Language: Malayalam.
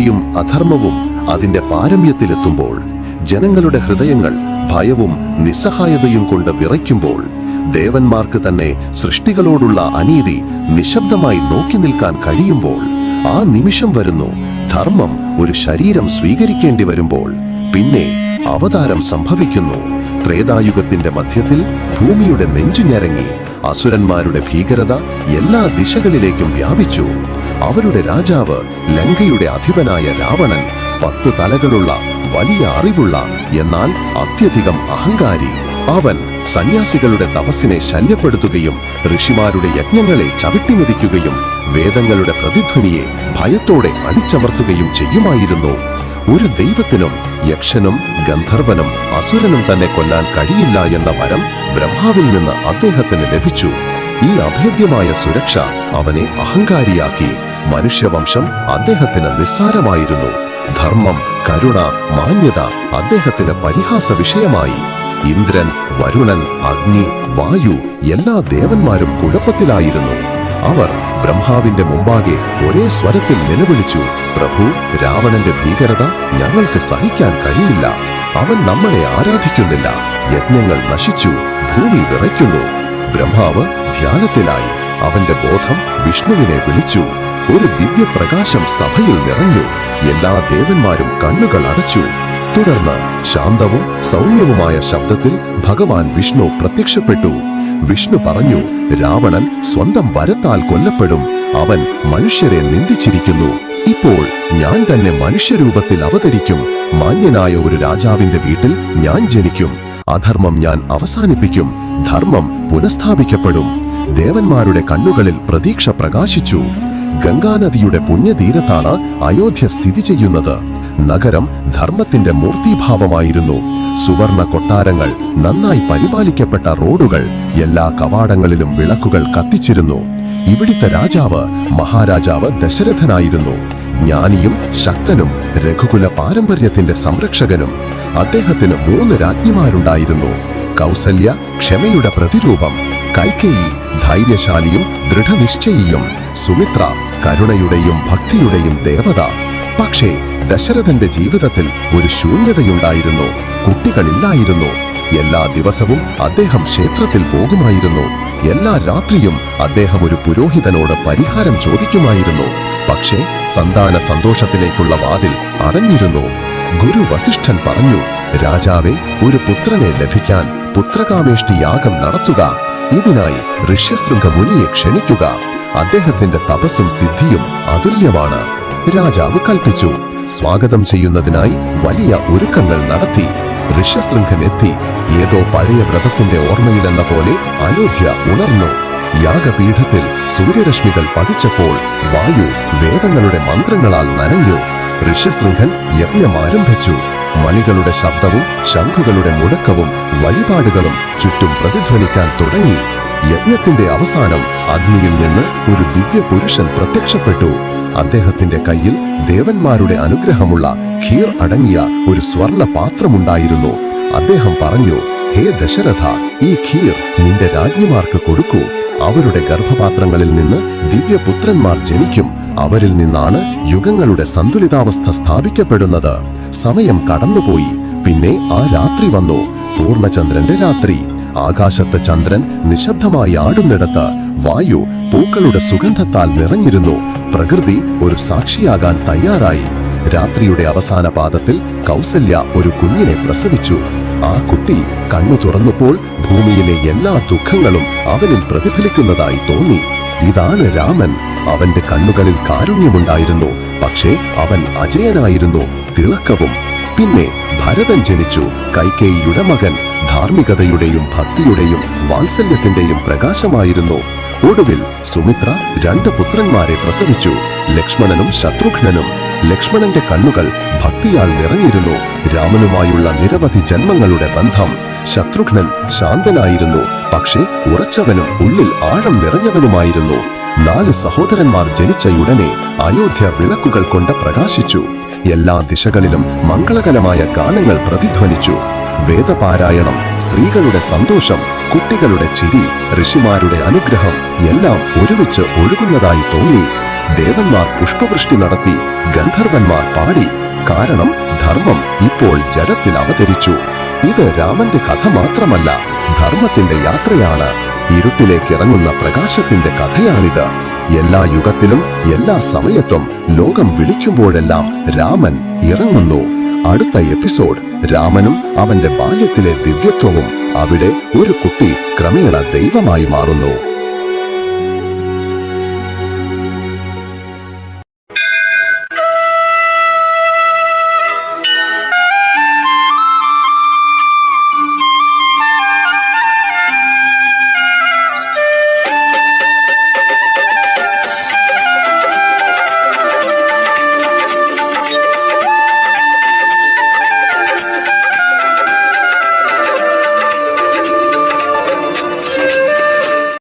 തിന്മയും അധർമ്മവും അതിന്റെ പാരമ്യത്തിലെത്തുമ്പോൾ ജനങ്ങളുടെ ഹൃദയങ്ങൾ ഭയവും നിസ്സഹായതയും കൊണ്ട് വിറയ്ക്കുമ്പോൾ ദേവന്മാർക്ക് തന്നെ സൃഷ്ടികളോടുള്ള അനീതി നിശബ്ദമായി നോക്കി നിൽക്കാൻ കഴിയുമ്പോൾ ആ നിമിഷം വരുന്നു ധർമ്മം ഒരു ശരീരം സ്വീകരിക്കേണ്ടി വരുമ്പോൾ. പിന്നെ അവതാരം സംഭവിക്കുന്നു. ത്രേതായുഗത്തിന്റെ മധ്യത്തിൽ ഭൂമിയുടെ നെഞ്ചു ഞരങ്ങി അസുരന്മാരുടെ ഭീകരത എല്ലാ ദിശകളിലേക്കും വ്യാപിച്ചു. അവരുടെ രാജാവ് ലങ്കയുടെ അധിപനായ രാവണൻ പത്ത് തലകളുള്ള വലിയ അറിവുള്ള എന്നാൽ അത്യധികം അഹങ്കാരി. അവൻ സന്യാസികളുടെ തപസ്സിനെ ശല്യപ്പെടുത്തുകയും ഋഷിമാരുടെ യജ്ഞങ്ങളെ ചവിട്ടിമെതിക്കുകയും വേദങ്ങളുടെ പ്രതിധ്വനിയെ ഭയത്തോടെ അടിച്ചമർത്തുകയും ചെയ്യുമായിരുന്നു. ഒരു ദൈവത്തിനും യക്ഷനും ഗന്ധർവനും അസുരനും തന്നെ കൊല്ലാൻ കഴിയില്ല എന്ന വരം ബ്രഹ്മാവിൽ നിന്ന് അദ്ദേഹത്തിന് ലഭിച്ചു. ഈ അഭേദ്യമായ സുരക്ഷ അവനെ അഹങ്കാരിയാക്കി. മനുഷ്യവംശം അദ്ദേഹത്തിന് നിസ്സാരമായിരുന്നു. ധർമ്മം കരുണ മാന്യത അദ്ദേഹത്തിന് പരിഹാസ വിഷയമായി. ഇന്ദ്രൻ വരുണൻ അഗ്നി വായു എല്ലാ ദേവന്മാരും കുഴപ്പത്തിലായിരുന്നു. അവർ ബ്രഹ്മാവിന്റെ മുമ്പാകെ ഒരേ സ്വരത്തിൽ നിലവിളിച്ചു പ്രഭു രാവണന്റെ ഭീകരത ഞങ്ങൾക്ക് സഹിക്കാൻ കഴിയില്ല. അവൻ നമ്മളെ ആരാധിക്കുന്നില്ല. യജ്ഞങ്ങൾ നശിച്ചു ഭൂമി വിറയ്ക്കുന്നു. ബ്രഹ്മാവ് ധ്യാനത്തിലായി. അവന്റെ ബോധം വിഷ്ണുവിനെ വിളിച്ചു. ഒരു ദിവ്യപ്രകാശം സഭയിൽ നിറഞ്ഞു. എല്ലാ ദേവന്മാരും കണ്ണുകൾ അടച്ചു. തുടർന്ന് ശാന്തവും സൗമ്യവുമായ ശബ്ദത്തിൽ ഭഗവാൻ വിഷ്ണു പ്രത്യക്ഷപ്പെട്ടു. വിഷ്ണു പറഞ്ഞു രാവണൻ സ്വന്തം വരത്താൽ കൊല്ലപ്പെടും. അവൻ മനുഷ്യരെ നിന്ദിച്ചിരിക്കുന്നു. ഇപ്പോൾ ഞാൻ തന്നെ മനുഷ്യരൂപത്തിൽ അവതരിക്കും. മാന്യനായ ഒരു രാജാവിന്റെ വീട്ടിൽ ഞാൻ ജനിക്കും. അധർമ്മം ഞാൻ അവസാനിപ്പിക്കും. ധർമ്മം പുനഃസ്ഥാപിക്കപ്പെടും. ദേവന്മാരുടെ കണ്ണുകളിൽ പ്രതീക്ഷ പ്രകാശിച്ചു. ഗംഗാനദിയുടെ പുണ്യതീരത്താണ് അയോധ്യ സ്ഥിതി ചെയ്യുന്നത്. നഗരം ധർമ്മത്തിന്റെ മൂർത്തിഭാവമായിരുന്നു. സുവർണ കൊട്ടാരങ്ങൾ നന്നായി പരിപാലിക്കപ്പെട്ട റോഡുകൾ എല്ലാ കവാടങ്ങളിലും വിളക്കുകൾ കത്തിച്ചിരുന്നു. ഇവിടുത്തെ രാജാവ് മഹാരാജാവ് ദശരഥനായിരുന്നു. ജ്ഞാനിയും ശക്തനും രഘുകുല പാരമ്പര്യത്തിന്റെ സംരക്ഷകനും. അദ്ദേഹത്തിന് മൂന്ന് രാജ്ഞിമാരുണ്ടായിരുന്നു. കൗസല്യ ക്ഷമയുടെ പ്രതിരൂപം കൈകേയി ധൈര്യശാലിയും ദൃഢനിശ്ചയിയും. സുമിത്ര കരുണയുടെയും ഭക്തിയുടെയും ദേവത. പക്ഷേ ദശരഥന്റെ ജീവിതത്തിൽ ഒരു ശൂന്യതയുണ്ടായിരുന്നു. കുട്ടികളില്ലായിരുന്നു. എല്ലാ ദിവസവും അദ്ദേഹം ക്ഷേത്രത്തിൽ പോകുമായിരുന്നു. എല്ലാ രാത്രിയും അദ്ദേഹം ഒരു പുരോഹിതനോട് പരിഹാരം ചോദിക്കുമായിരുന്നു. പക്ഷേ സന്താന സന്തോഷത്തിലേക്കുള്ള വാതിൽ അടഞ്ഞിരുന്നു. ഗുരു വസിഷ്ഠൻ പറഞ്ഞു രാജാവെ ഒരു പുത്രനെ ലഭിക്കാൻ പുത്രകാമേഷ്ടി യാഗം നടത്തുക. ഇതിനായി ഋഷ്യശൃംഗ മുനിയെ ക്ഷണിക്കുക. അദ്ദേഹത്തിന്റെ തപസ്സും സിദ്ധിയും അതുല്യമാണ്. രാജാവ് കൽപ്പിച്ചു. സ്വാഗതം ചെയ്യുന്നതിനായി വലിയ ഒരുക്കങ്ങൾ നടത്തി. ഋഷ്യശൃംഖൻ എത്തി ഏതോ പഴയ വ്രതത്തിന്റെ ഓർമ്മയിലെന്ന പോലെ അയോധ്യ ഉണർന്നു. യാഗപീഠത്തിൽ സൂര്യരശ്മികൾ പതിച്ചപ്പോൾ വായു വേദങ്ങളുടെ മന്ത്രങ്ങളാൽ നനഞ്ഞു. ഋഷ്യശൃംഖൻ യജ്ഞം ആരംഭിച്ചു. മണികളുടെ ശബ്ദവും ശംഖുകളുടെ മുഴക്കവും വഴിപാടുകളും ചുറ്റും പ്രതിധ്വനിക്കാൻ തുടങ്ങി. യജ്ഞത്തിന്റെ അവസാനം അഗ്നിയിൽ നിന്ന് ഒരു ദിവ്യ പുരുഷൻ പ്രത്യക്ഷപ്പെട്ടു. അദ്ദേഹത്തിന്റെ കയ്യിൽ ദേവന്മാരുടെ അനുഗ്രഹമുള്ള ഖീർ അടങ്ങിയ ഒരു സ്വർണ പാത്രമുണ്ടായിരുന്നു അദ്ദേഹം പറഞ്ഞു ഹേ ദശരഥ ഈ ഖീർ നിന്റെ രാജ്ഞിമാർക്ക് കൊടുക്കൂ. അവരുടെ ഗർഭപാത്രങ്ങളിൽ നിന്ന് ദിവ്യപുത്രന്മാർ ജനിക്കും. അവരിൽ നിന്നാണ് യുഗങ്ങളുടെ സന്തുലിതാവസ്ഥ സ്ഥാപിക്കപ്പെടുന്നത്. സമയം കടന്നുപോയി. പിന്നെ ആ രാത്രി വന്നു. പൂർണചന്ദ്രന്റെ രാത്രി. ആകാശത്ത് ചന്ദ്രൻ നിശബ്ദമായി ആടുന്നിടത്ത് വായു പൂക്കളുടെ സുഗന്ധത്താൽ നിറഞ്ഞിരുന്നു. പ്രകൃതി ഒരു സാക്ഷിയാകാൻ തയ്യാറായി. രാത്രിയുടെ അവസാന പാദത്തിൽ കൗസല്യ ഒരു കുഞ്ഞിനെ പ്രസവിച്ചു. ആ കുട്ടി കണ്ണു തുറന്നപ്പോൾ ഭൂമിയിലെ എല്ലാ ദുഃഖങ്ങളും അവനിൽ പ്രതിഫലിക്കുന്നതായി തോന്നി. ഇതാണ് രാമൻ. അവന്റെ കണ്ണുകളിൽ കാരുണ്യമുണ്ടായിരുന്നു. പക്ഷേ അവൻ അജയനായിരുന്നു. തിളക്കവും. പിന്നെ ഭരതൻ ജനിച്ചു. കൈകേയിയുടെ മകൻ. ധാർമ്മികതയുടെയും ഭക്തിയുടെയും വാത്സല്യത്തിന്റെയും പ്രകാശമായിരുന്നു. ഒടുവിൽ സുമിത്ര രണ്ട് പുത്രന്മാരെ പ്രസവിച്ചു. ലക്ഷ്മണനും ശത്രുഘ്നനും ലക്ഷ്മണന്റെ കണ്ണുകൾ ഭക്തിയാൽ നിറഞ്ഞിരുന്നു. രാമനുമായുള്ള നിരവധി ജന്മങ്ങളുടെ ബന്ധം. ശത്രുഘ്നൻ ശാന്തനായിരുന്നു. പക്ഷേ ഉറച്ചവനും ഉള്ളിൽ ആഴം നിറഞ്ഞവനുമായിരുന്നു. നാല് സഹോദരന്മാർ ജനിച്ചയുടനെ അയോധ്യ വിളക്കുകൾ കൊണ്ട് പ്രകാശിച്ചു. എല്ലാ ദിശകളിലും മംഗളകരമായ ഗാനങ്ങൾ പ്രതിധ്വനിച്ചു. വേദപാരായണം സ്ത്രീകളുടെ സന്തോഷം കുട്ടികളുടെ ചിരി ഋഷിമാരുടെ അനുഗ്രഹം എല്ലാം ഒരുമിച്ച് ഒഴുകുന്നതായി തോന്നി. ദേവന്മാർ പുഷ്പവൃഷ്ടി നടത്തി ഗന്ധർവന്മാർ പാടി. കാരണം ധർമ്മം ഇപ്പോൾ ജഡത്തിൽ അവതരിച്ചു. ഇത് രാമന്റെ കഥ മാത്രമല്ല ധർമ്മത്തിന്റെ യാത്രയാണ്. ഇരുട്ടിലേക്ക് ഇറങ്ങുന്ന പ്രകാശത്തിന്റെ കഥയാണിത്. എല്ലാ യുഗത്തിലും എല്ലാ സമയത്തും ലോകം വിളിക്കുമ്പോഴെല്ലാം രാമൻ ഇറങ്ങുന്നു. അടുത്ത എപ്പിസോഡ്. രാമനും അവന്റെ ബാല്യത്തിലെ ദിവ്യത്വവും അവിടെ ഒരു കുട്ടി ക്രമേണ ദൈവമായി മാറുന്നു.